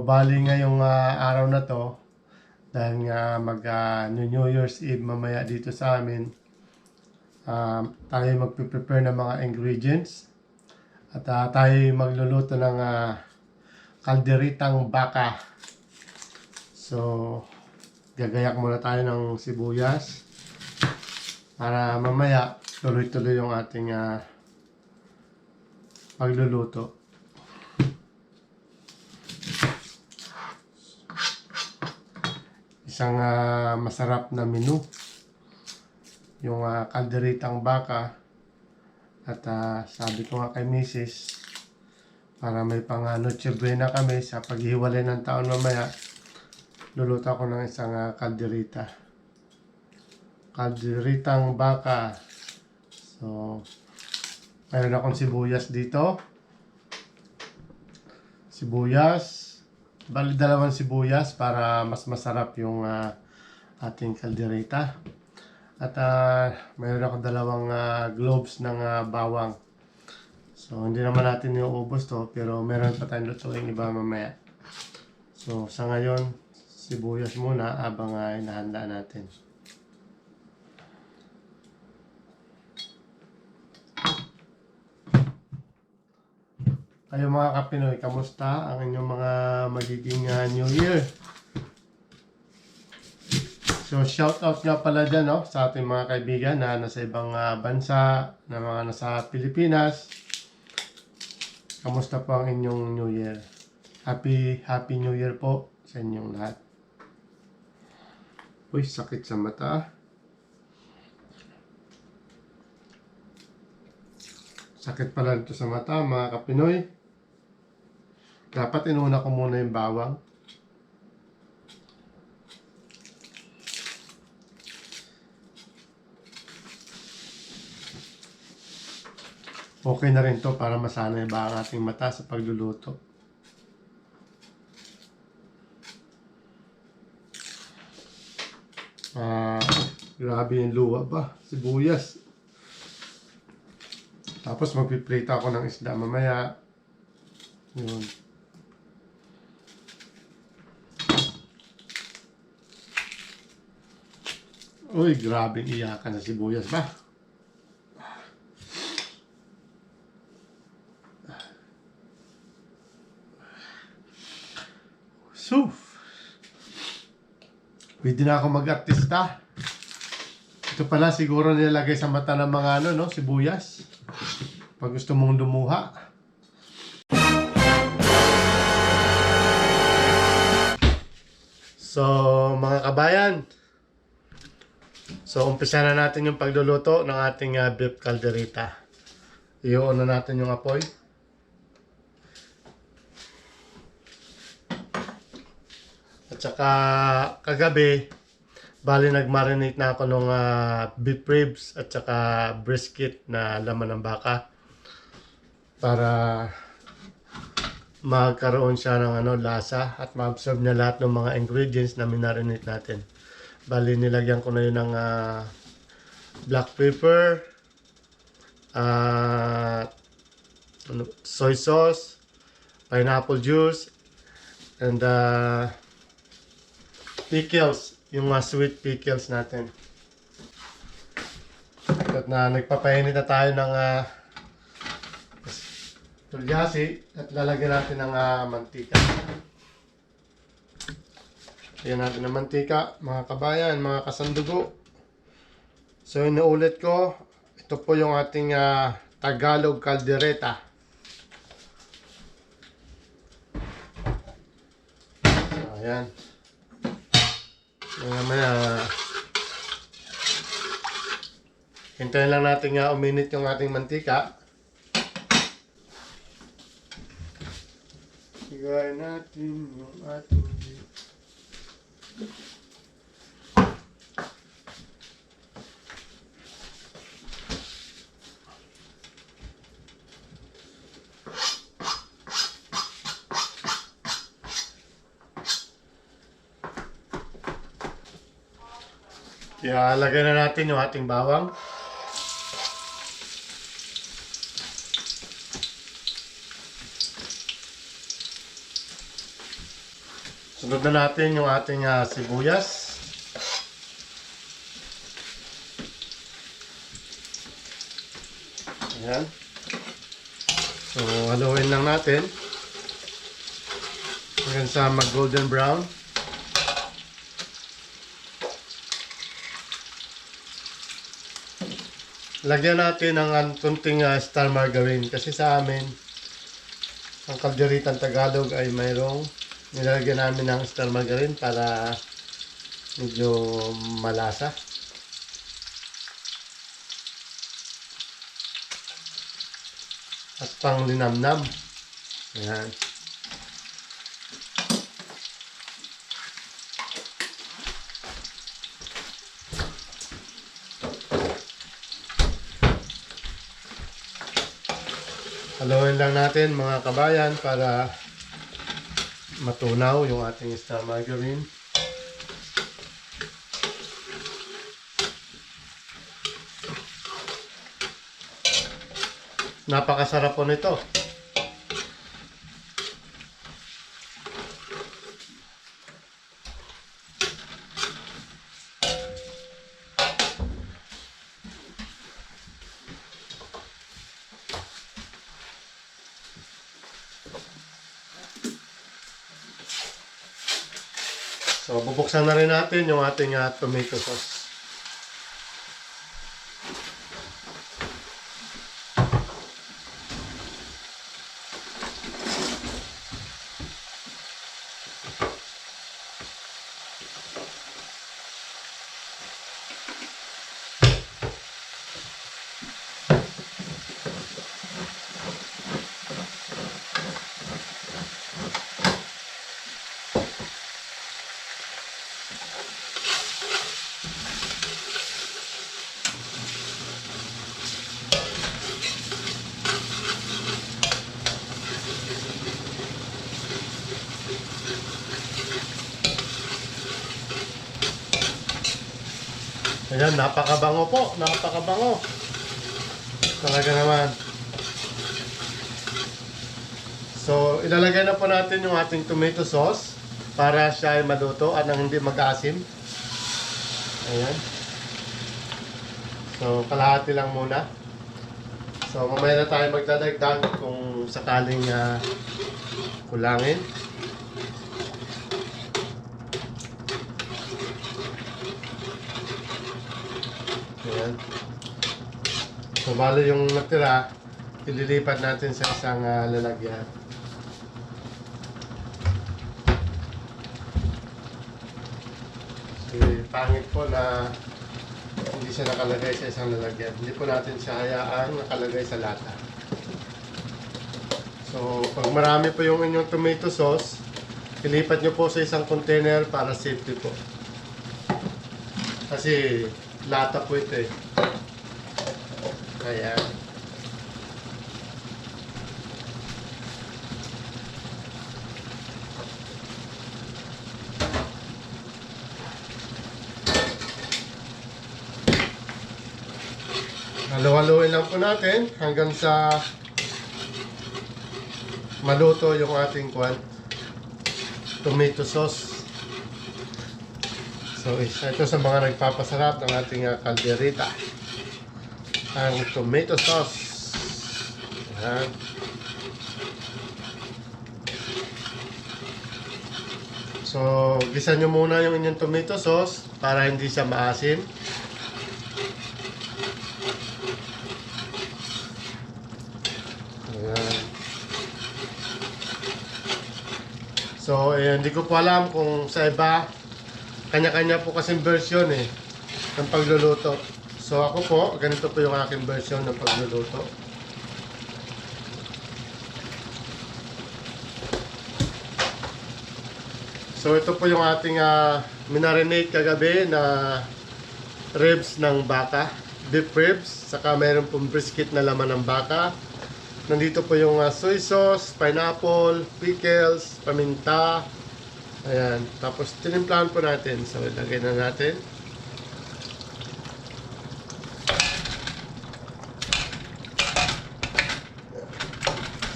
Bali ngayong ah, araw na to, dahil nga mag ah, New Year's Eve mamaya dito sa amin, ah, tayo magpe-prepare ng mga ingredients. At ah, tayo magluluto ng kalderitang baka. So, gagayak muna tayo ng sibuyas para mamaya tuloy-tuloy yung ating ah, pagluluto. Isang ah, masarap na menu. Yung uh, kalderitang baka. At ah, sabi ko nga kay Mrs. Para may pang uh, Noche Buena kami sa paghiwalay ng taon mamaya. Luluto ako ng isang ah, kalderita. Kalderitang baka. So, mayroon akong sibuyas dito. Sibuyas. Bali dalawang sibuyas para mas masarap yung ah, ating kalderita. At ah, mayroon akong dalawang ah, globes ng ah, bawang. So, hindi naman natin iuubos to, pero meron pa tayong lutuin iba mamaya. So, sa ngayon, sibuyas muna habang uh, inahanda natin. Kayo mga kapinoy, kamusta ang inyong mga magiging ah, New Year? So shout out nga pala dyan no, sa ating mga kaibigan na nasa ibang ah, bansa, na mga nasa Pilipinas. Kamusta po ang inyong New Year? Happy Happy New Year po sa inyong lahat. Uy, sakit sa mata. Sakit pala nito sa mata mga kapinoy. Dapat inuna ko muna yung bawang. Okay na rin to para masanay ba ang ating mata sa pagluluto. Ah, grabe yung luwa ba? Sibuyas. Tapos magpiprito ako ng isda mamaya. Yun. Uy, grabing iyakan na sibuyas ba? Suf! Pwede na ako mag-artista. Ito pala siguro nilagay sa mata ng mga ano, no? Sibuyas. Pag gusto mong lumuha. So, mga kabayan. So, umpisa na natin yung pagluluto ng ating ah, beef calderita. Iyon na natin yung apoy. At saka kagabi, bali nag-marinate na ako ng ah, beef ribs at saka brisket na laman ng baka para magkaroon siya ng ano, lasa at ma-absorb niya lahat ng mga ingredients na minarinate natin. Bali nilagyan ko na yun ng ah, black pepper, ah, ano, soy sauce, pineapple juice, and uh, pickles, yung mga sweet pickles natin. At na nagpapainit na tayo ng uh, tulyasi at lalagyan natin ng ah, mantika. Lagyan natin ng mantika, mga kabayan, mga kasandugo. So inuulit ko, ito po yung ating ah, Tagalog caldereta. So ayan. Mga maya, hintayin lang natin nga uminit yung ating mantika. Higayin natin yung ating Kaya lagay na natin yung ating bawang. Sunod na natin yung ating uh, sibuyas. Ayan. So, haluin lang natin hanggang sa mag-golden brown. Lagyan natin ng kunting ah, star margarine kasi sa amin ang kalderitang Tagalog ay mayroong nilalagyan namin ng star margarine para medyo malasa. At pang linamnam. Ayan. Haluin lang natin mga kabayan para matunaw yung ating star margarine. Napakasarap po nito. So, bubuksan na rin natin yung ating ah, tomato sauce. Ayan, napakabango po. Napakabango. Talaga naman. So, ilalagay na po natin yung ating tomato sauce para siya ay maluto at nang hindi mag-asim. Ayan. So, kalahati lang muna. So, mamaya na tayo magdadagdag kung sakaling ah, kulangin. Ayan. So, bali yung natira, ililipat natin sa isang ah, lalagyan. Kasi pangit po na hindi siya nakalagay sa isang lalagyan. Hindi po natin siya hayaang nakalagay sa lata. So, pag marami po yung inyong tomato sauce, ilipat nyo po sa isang container para safety po. Kasi lata po ito eh. Kaya Halo-haloin lang po natin hanggang sa maluto yung ating kwan tomato sauce. So, isa ito sa mga nagpapasarap ng ating uh, kalderita. Ang tomato sauce. Ayan. So, gisa nyo muna yung inyong tomato sauce para hindi siya maasim. So, eh, hindi ko po alam kung sa iba, kanya-kanya po kasing version eh, ng pagluluto. So, ako po, ganito po yung aking version ng pagluluto. So, ito po yung ating uh, minarinate kagabi na ribs ng baka, beef ribs, saka meron pong brisket na laman ng baka. Nandito po yung uh, soy sauce, pineapple, pickles, paminta. Ayan. Tapos, tinimplahan po natin. So, ilagay na natin.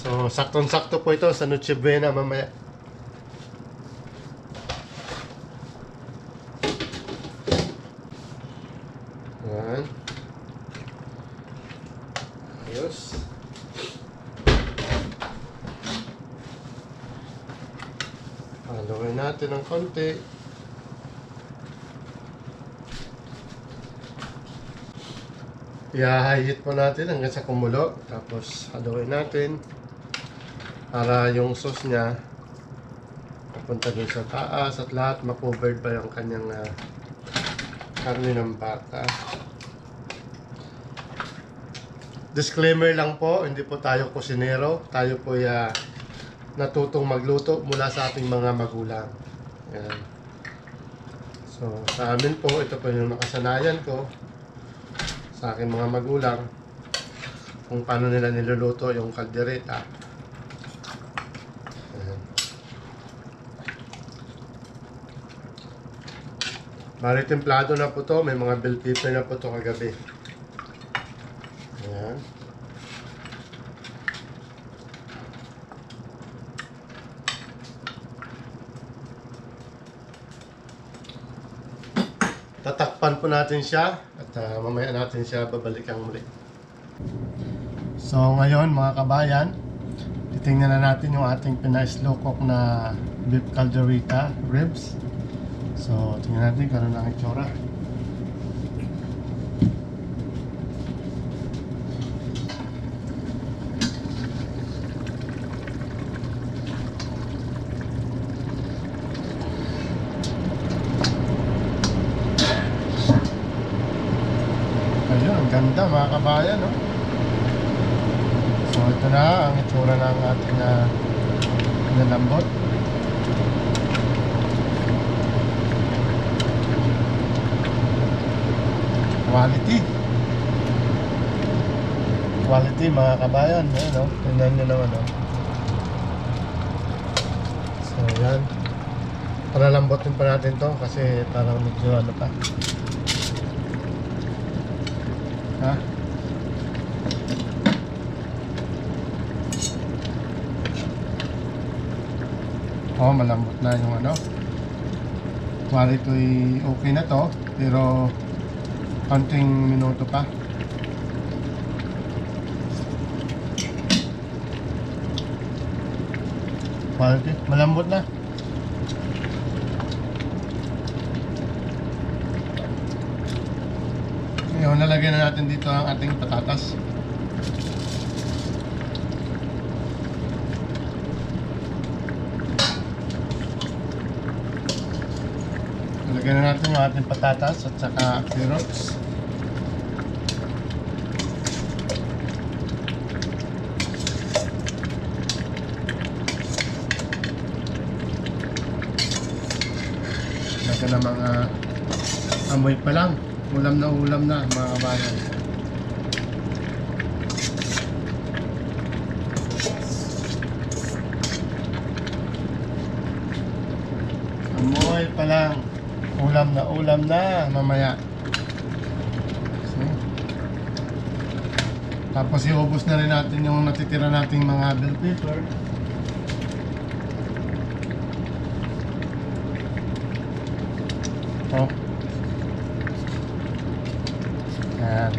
So, saktong-sakto po ito sa Noche Buena mamaya. Ayan. Ayos. Ayos. Haluin natin ng konti. Ihahayit po natin hanggang sa kumulo. Tapos haluin natin para yung sauce niya papunta dun sa taas at lahat makovered pa yung kanyang ah, karne ng baka. Disclaimer lang po, hindi po tayo kusinero. Tayo po ya natutong magluto mula sa ating mga magulang. Yan. So, sa amin po, ito po yung nakasanayan ko sa aking mga magulang kung paano nila niluluto yung kaldereta. Ayan. Bali, templado na po to. May mga bell pepper na po to kagabi. Ayan. Tatakpan po natin siya at ah, mamaya natin siya babalikan muli. So ngayon mga kabayan, titingnan na natin yung ating pina-slow cook na beef calderita ribs. So tingnan natin kung ano ang itsura. Ayun, ang ganda mga kabayan, no? So ito na ang itsura ng ating uh, nalambot. Quality. Quality mga kabayan, ayun, no? Tingnan nyo naman, no? So yan. Palalambotin pa natin to kasi parang medyo ano pa. Ha? Oh, malambot na yung ano. Quality okay na to, pero konting minuto pa. Quality, malambot na. Nalagyan na natin dito ang ating patatas. Nalagyan na natin yung ating patatas at saka carrots. Lagyan ng mga amoy pa lang. Ulam na ulam na mga kabayan. Amoy pa lang. Ulam na ulam na mamaya. Tapos iubos na rin natin yung natitira nating mga bell pepper. Oh. Yan.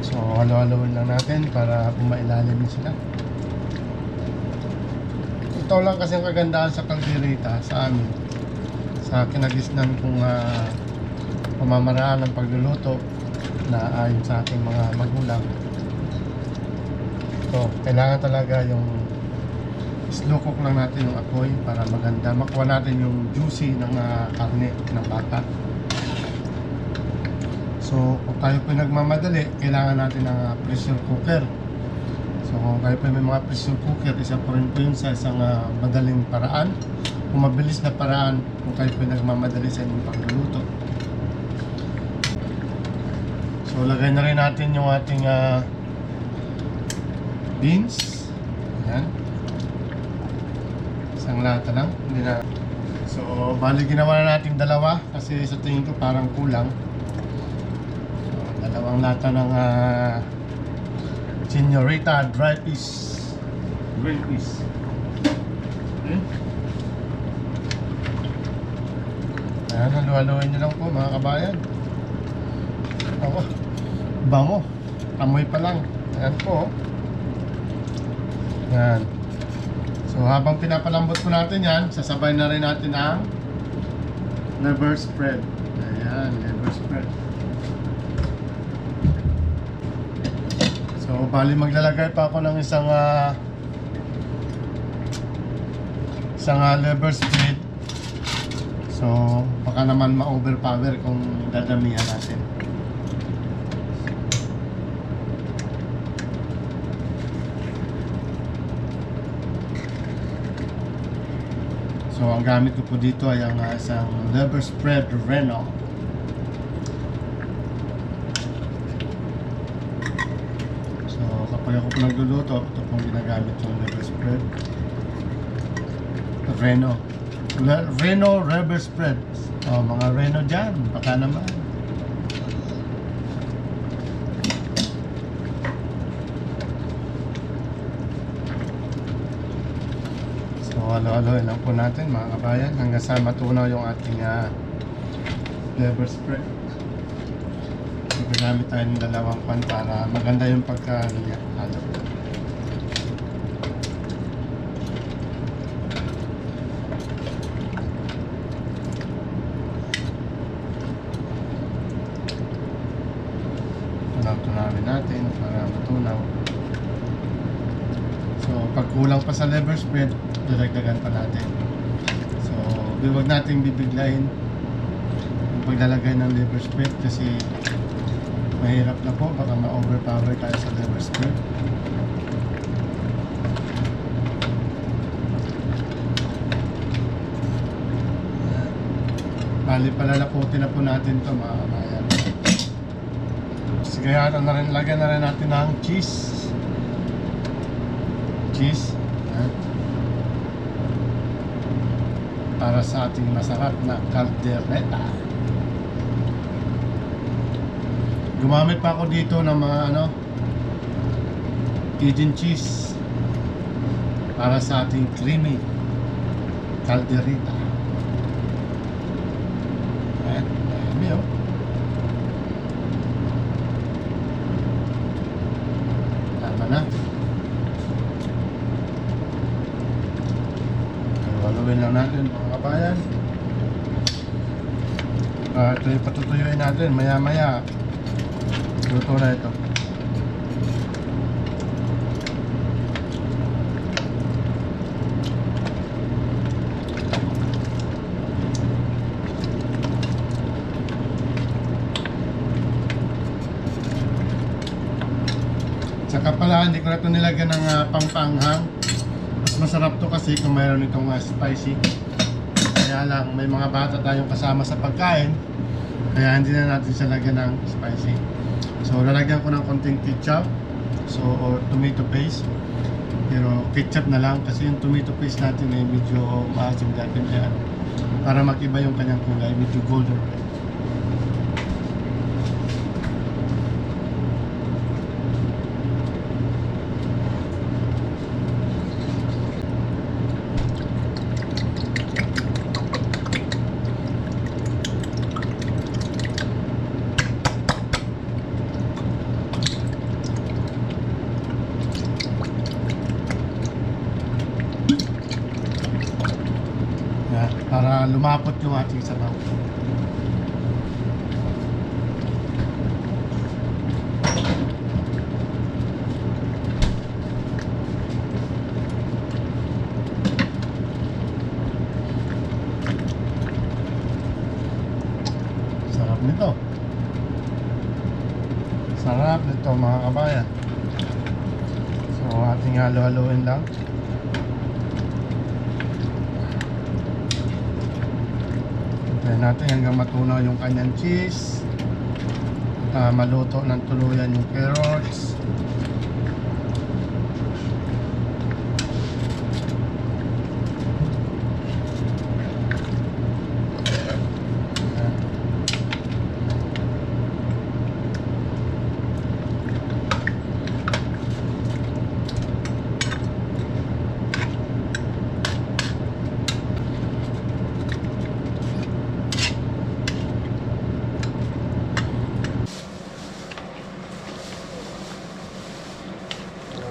So, halo-haloin lang natin para pumailalim sila. Ito lang kasi ang kagandahan sa kaldereta sa amin. Sa kinagisnan kong uh, pamamaraan ng pagluluto na ayon sa ating mga magulang. So, kailangan talaga yung slow cook lang natin yung apoy para maganda. Makuha natin yung juicy ng ah, karne ng bata. So, kung tayo po nagmamadali, kailangan natin ng ah, pressure cooker. So, kung kayo po may mga pressure cooker, isa po rin po yun sa isang ah, madaling paraan. Kung mabilis na paraan, kung kayo po nagmamadali sa inyong pagluluto. So, lagay na rin natin yung ating ah, beans. Ayan. Isang lata lang. Hindi na. So, bali ginawa na natin dalawa kasi sa tingin ko parang kulang. Dalawang lata ng uh, Senorita dry fish. Green fish. Okay. Ayan, halu-haluin nyo lang po mga kabayan. Ako, bango. Amoy pa lang. Ayan po. oh. Yan. So habang pinapalambot po natin yan, sasabay na rin natin ang liver spread. Ayan, liver spread. So bali maglalagay pa ako ng isang ah, isang ah, liver spread. So baka naman ma-overpower kung dadamihan natin. So ang gamit ko po dito ay ang ah, isang liver spread Reno. So nagluluto, ito pong ginagamit yung liver spread. Reno. Reno liver spread. Oh, mga Reno dyan, baka naman. So, halo-haloin lang po natin mga kabayan hanggang sa matunaw yung ating uh, liver spread. So, gagamit tayo ng dalawang pan para maganda yung pagka-halo. Tunaw-tunawin natin para matunaw. So, pag kulang pa sa liver spread, dadagdagan pa natin. So, huwag natin bibiglayin yung paglalagay ng liver spread kasi mahirap na po, baka ma-overpower tayo sa liver spread. Bali, palalaputin na po natin to mga kamayan. Sige, ano na rin, lagyan na rin natin ng cheese cheese yan. para sa ating masarap na caldereta gumamit pa ako dito ng mga ano Cajun cheese para sa ating creamy caldereta ayan, ayan yun tama na Haluin lang natin mga kabayan. Ah, ito yung natin maya maya. Luto na ito. Saka pala, hindi ko na ito nilagyan ng ah, pangpanghang. Mas masarap to kasi kung mayroon itong uh, spicy. Kaya lang, may mga bata tayong kasama sa pagkain. Kaya hindi na natin siya lagyan ng spicy. So, lalagyan ko ng konting ketchup. So, or tomato paste. Pero ketchup na lang kasi yung tomato paste natin ay medyo maasim natin yan. Para makiba yung kanyang kulay, medyo golden red. Yan, para lumapot yung ating sabaw. Sarap nito. Sarap nito mga kabayan. So ating halo-haloin lang. Hintayin natin hanggang matunaw yung kanyang cheese. Ah, maluto ng tuluyan yung carrots. Ayan.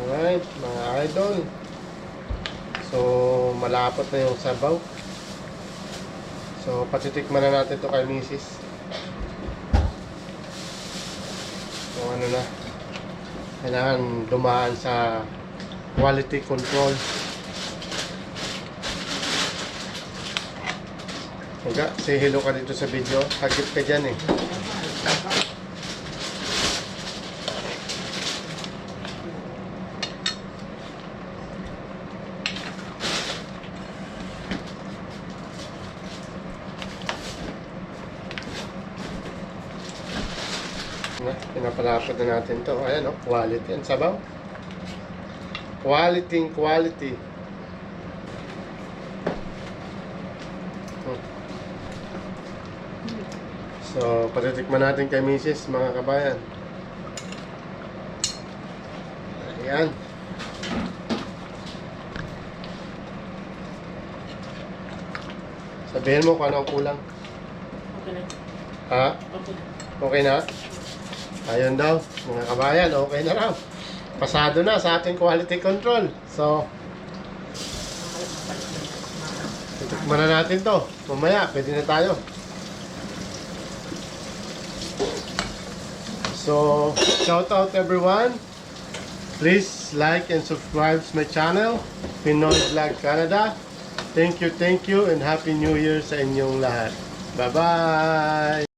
Alright, mga idol. So, malapot na yung sabaw. So, patitikman na natin to kay Mrs. So, ano na. Kailangan dumaan sa quality control. Huwag say hello ka dito sa video. Hagip ka dyan eh. Na, pinapalapad na natin to. Ayan o, quality. Ang sabaw. Quality quality. Hmm. So, patitikman natin kay Mrs. mga kabayan. Ayan. Sabihin mo kung ano ang kulang. Okay na. Ha? Okay na. Okay na? Ayun daw, mga kabayan, okay na raw. Pasado na sa ating quality control. So, titikman na natin to. Mamaya, pwede na tayo. So, shout out everyone. Please like and subscribe to my channel, Pinoy Vlog Canada. Thank you, thank you, and Happy New Year sa inyong lahat. Bye-bye!